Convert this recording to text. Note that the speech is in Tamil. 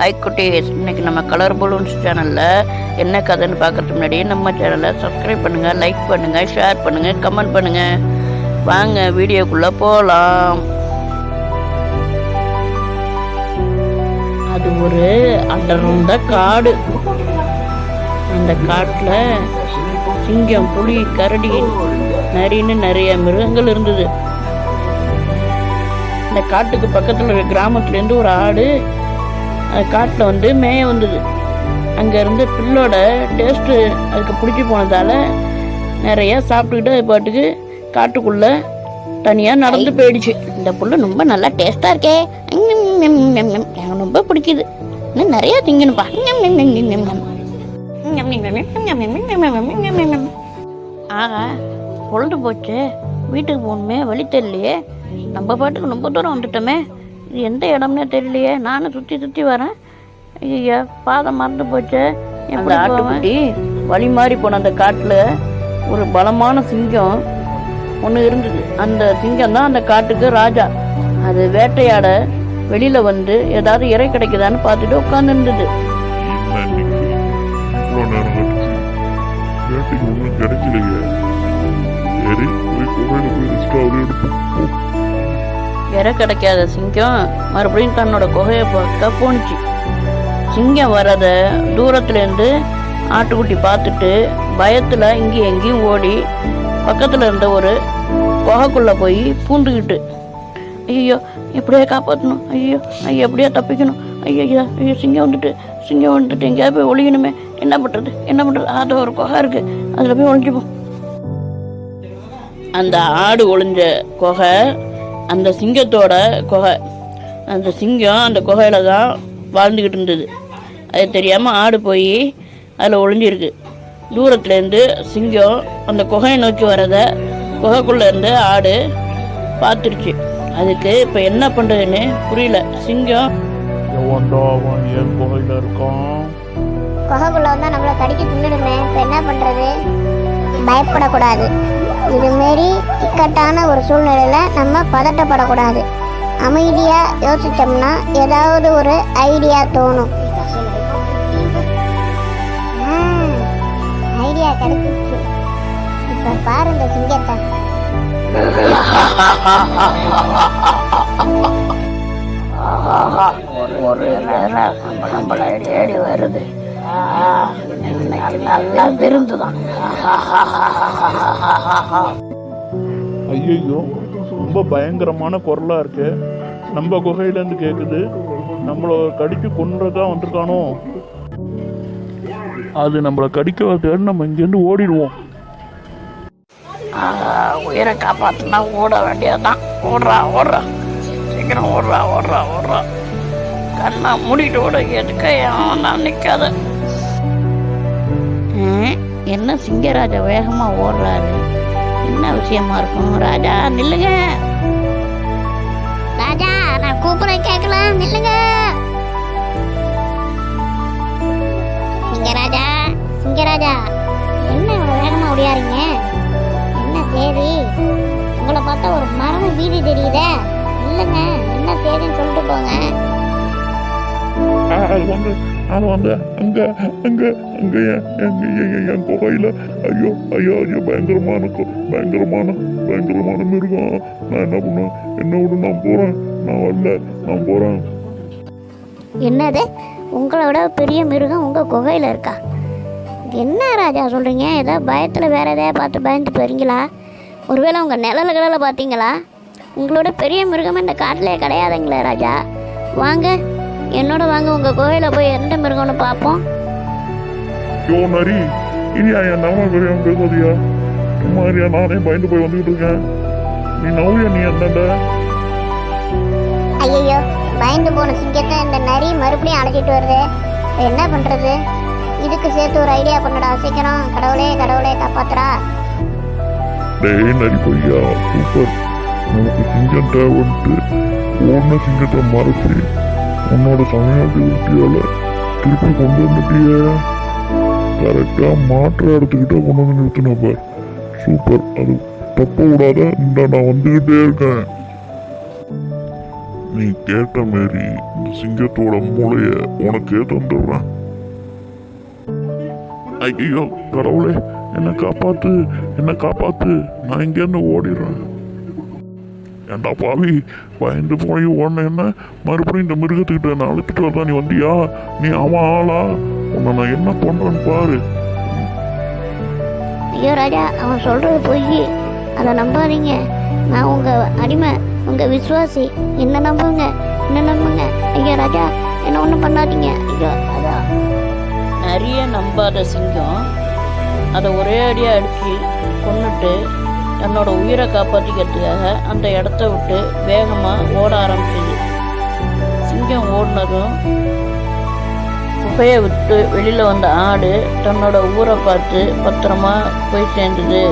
ஹை குட்டீஸ் இன்னைக்கு நம்ம கலர் பலூன்ஸ் சேனலில் என்ன கதைன்னு பார்க்கறதுக்கு முன்னாடி நம்ம சேனலை சப்ஸ்கிரைப் பண்ணுங்கள் லைக் பண்ணுங்கள் ஷேர் பண்ணுங்கள் கமெண்ட் பண்ணுங்கள் வாங்க வீடியோக்குள்ளே போகலாம் அது ஒரு அடர்ந்த காடு. அந்த காட்டில் சிங்கம் புலி கரடி நரின்னு நிறைய மிருகங்கள் இருந்தது. இந்த காட்டுக்கு பக்கத்தில் ஒரு கிராமத்துலேருந்து ஒரு ஆடு அந்த காட்டில் வந்து மேய வந்தது அங்கே இருந்து பில்லோட டேஸ்ட்டு அதுக்கு பிடிச்சி போனதால் நிறையா சாப்பிட்டுக்கிட்டு அது பாட்டுக்கு காட்டுக்குள்ளே தனியாக நடந்து போயிடுச்சு இந்த புல்லு ரொம்ப நல்லா டேஸ்ட்டாக இருக்கே எனக்கு ரொம்ப பிடிக்குது இன்னும் நிறையா திங்கணுப்பா ம், ஆகா பொழுது போச்சு வீட்டுக்கு போகணுமே வழி தெரியலையே நம்ம பாட்டுக்கு ரொம்ப தூரம் வந்துட்டோமே இது எந்த இடம்னே தெரியலையே. நானும் சுற்றி சுற்றி வரேன். ஐயா பாதம் மறந்து போச்சு. அந்த ஆட்டுக்குட்டி வழி மாறி போன அந்த காட்டில் ஒரு பலமான சிங்கம் ஒன்று இருந்தது. அந்த சிங்கம் தான் அந்த காட்டுக்கு ராஜா. அது வேட்டையாட வெளியில் வந்து ஏதாவது இறை கிடைக்குதான்னு பார்த்துட்டு உட்காந்துருந்தது கிடைக்கலையே. சரி போய் குகையில் போய் போ. இறை கிடைக்காத சிங்கம் மறுபடியும் தன்னோட குகையை பார்க்க போணுச்சு சிங்கம் வரத தூரத்துலேருந்து ஆட்டுக்குட்டி பார்த்துட்டு பயத்தில் இங்கேயும் எங்கேயும் ஓடி பக்கத்தில் இருந்த ஒரு குகைக்குள்ளே போய் பூந்துக்கிட்டு ஐயோ எப்படியே காப்பாற்றணும் ஐயோ ஐயோ எப்படியா தப்பிக்கணும்? ஐயோ ஐயா ஐயோ சிங்கம் வந்துட்டு சிங்கம் வந்துட்டு எங்கேயாவது போய் ஒழியணுமே என்ன பண்ணுறது என்ன பண்ணுறது அது ஒரு குகை இருக்குது அதில் போய் ஒளிஞ்சுப்போம். அந்த ஆடு ஒளிஞ்ச குகை அந்த சிங்கத்தோட குகை. அந்த சிங்கம் அந்த குகையில தான் வாழ்ந்துக்கிட்டு இருந்தது. அது தெரியாமல் ஆடு போய் அதில் ஒளிஞ்சிருக்கு. தூரத்துலேருந்து சிங்கம் அந்த குகையை நோக்கி வரதை குகைக்குள்ளே இருந்து ஆடு பார்த்துருச்சு. அதுக்கு இப்போ என்ன பண்ணுறதுன்னு புரியல. சிங்கம் எவன்டா அவன் என் குகையில் இருக்கான்? குகைக்குள்ள வந்தா நம்மள கடிக்க தின்னுடுமே. இப்ப என்ன பண்றது? பயப்படக்கூடாது. இது மாரி இக்கட்டான ஒரு சூழ்நிலையில் நம்ம பதட்டப்படக்கூடாது. அமைதியாக யோசிச்சோம்னா ஏதாவது ஒரு ஐடியா தோணும். ஐடியா கிடைச்சிச்சு இப்போ பாருங்க சிங்கத்தை. ஒரு நம்மளை தேடி வருது. இன்னைக்கு நல்லா விருந்து தான் ஐயோ ரொம்ப பயங்கரமான குரலா இருக்கு. நம்ம குகையிலேருந்து கேட்குது நம்மளை கடிச்சு கொன்றதா வந்திருக்கானோ? அது நம்மளை கடிக்க தேடி நம்ம இங்கேருந்து ஓடிடுவோம். உயிரை காப்பாற்றினா ஓட வேண்டியதுதான். ஓடுறா ஓடுறா. சீக்கிரம் ஓடுறா ஓடுறா ஓடுறா. கண்ணா மூடிட்டு ஓட எதுக்க நான் நிற்காத என்ன சிங்கராஜா வேகமா ஓடுறாரு? என்ன விஷயமா இருக்கும்? ராஜா நில்லுங்க. ராஜா நான் கூப்பிட கேட்கலாம் நில்லுங்க. சிங்கராஜா சிங்கராஜா என்ன இவ்வளவு வேகமா ஓடியாரீங்க? என்ன சேதி உங்களை பார்த்தா ஒரு மரண வீதி தெரியுதே. இல்லைங்க என்ன சேதின்னு சொல்லிட்டு போங்க. ஆ, அது வந்து அது வந்து அங்க அங்க அங்க என் என் என் குகையில ஐயோ ஐயோ ஐயோ பயங்கரமான பயங்கரமான பயங்கரமான மிருகம். நான் என்ன பண்ணுவேன்? என்ன விட நான் போறேன். நான் வரல நான் போறேன். என்னது? உங்களோட பெரிய மிருகம் உங்கள் குகையில் இருக்கா? என்ன ராஜா சொல்கிறீங்க ஏதோ பயத்தில் வேற எதையா பார்த்து பயந்து போறீங்களா? ஒருவேளை உங்கள் நிழல கிழல பார்த்தீங்களா? உங்களோட பெரிய மிருகம் இந்த காட்டிலே கிடையாதுங்களே ராஜா. வாங்க என்னோட வாங்க உங்க குகையில போய் எந்த மிருகம்னு பார்ப்போம். யோ நரி இனியா என் நாம பெரிய பேசாதியா. சும்மா இரியா நானே பயந்து போய் வந்துகிட்டு இருக்கேன். நீ நவ்யா நீ என்னண்ட ஐயோ பயந்து போன சிங்கத்தை இந்த நரி மறுபடியும் அழைச்சிட்டு வருது. என்ன பண்றது? இதுக்கு சேர்த்து ஒரு ஐடியா பண்ணடா சீக்கிரம். கடவுளே கடவுளே காப்பாத்துறா டேய் நரி பையா சூப்பர். நமக்கு சிங்கம் தேவைன்ட்டு ஓடின சிங்கத்தை மறைச்சு உன்னோட தமிழ்நாட்டு விட்டியால திருப்பி கொண்டு வந்துட்டிய. கரெக்டா மாற்ற இடத்துக்கிட்ட கொண்டு வந்து நிறுத்தின பார். சூப்பர் அது தப்ப விடாத இந்த நான் வந்துகிட்டே இருக்கேன். நீ கேட்ட மாரி இந்த சிங்கத்தோட மூளைய உனக்கே தந்துடுறேன். ஐயோ கடவுளே என்னை காப்பாத்து என்னை காப்பாத்து. நான் இங்கேருந்து ஓடிடுறேன். ஏண்டா பாவி? பயந்து போய் ஓடின என்ன? மறுபடியும் இந்த மிருகத்துக்கிட்ட நான் அழைச்சிட்டு வரதான் நீ வந்தியா? நீ அவன் ஆளா? உன்னை நான் என்ன பண்றேன்னு பாரு. ஐயோ ராஜா அவன் சொல்கிறது பொய் அதை நம்பாதீங்க. நான் உங்கள் அடிமை உங்கள் விசுவாசி. என்ன நம்புங்க? என்ன நம்புங்க? ஐயோ ராஜா என்ன ஒன்றும் பண்ணாதீங்க. ஐயோ அதான் நிறைய நம்பாத சிங்கம் அதை ஒரே அடியாக அடித்து கொன்னுட்டு தன்னோட உயிரை காப்பாற்றிக்கிறதுக்காக அந்த இடத்த விட்டு வேகமாக ஓட ஆரம்பிச்சது. சிங்கம் ஓடினதும் குகையை விட்டு வெளியில் வந்த ஆடு தன்னோட ஊரை பார்த்து பத்திரமா போய் சேர்ந்தது.